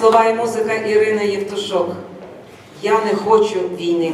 Слова і музика Ірини Євтушок. Я не хочу війни.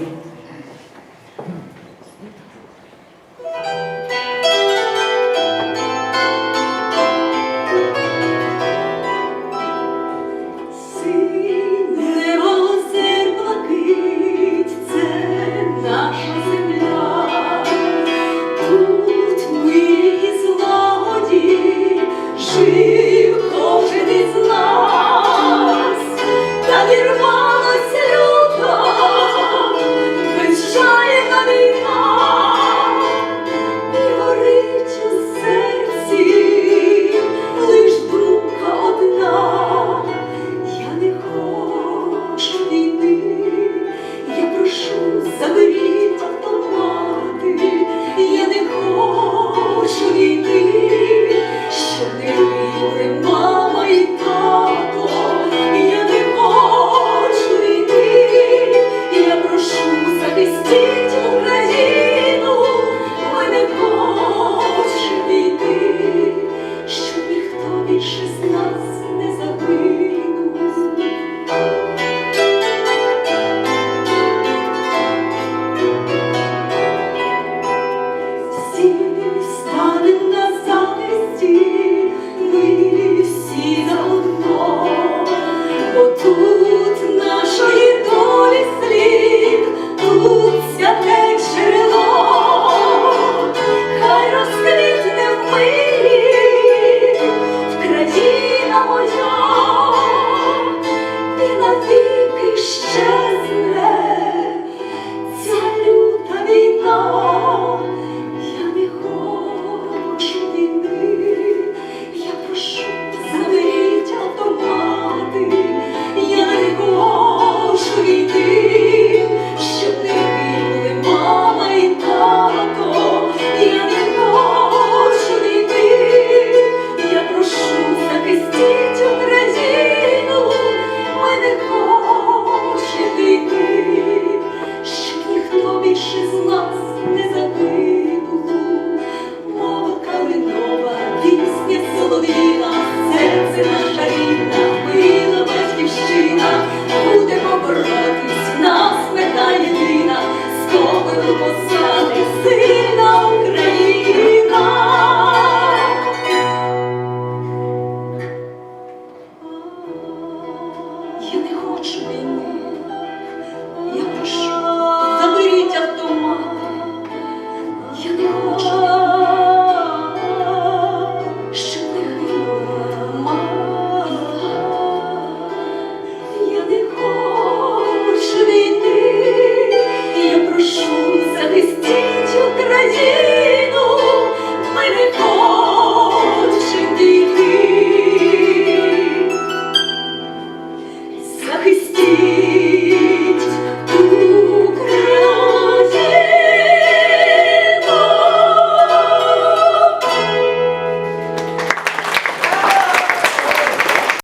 glory. That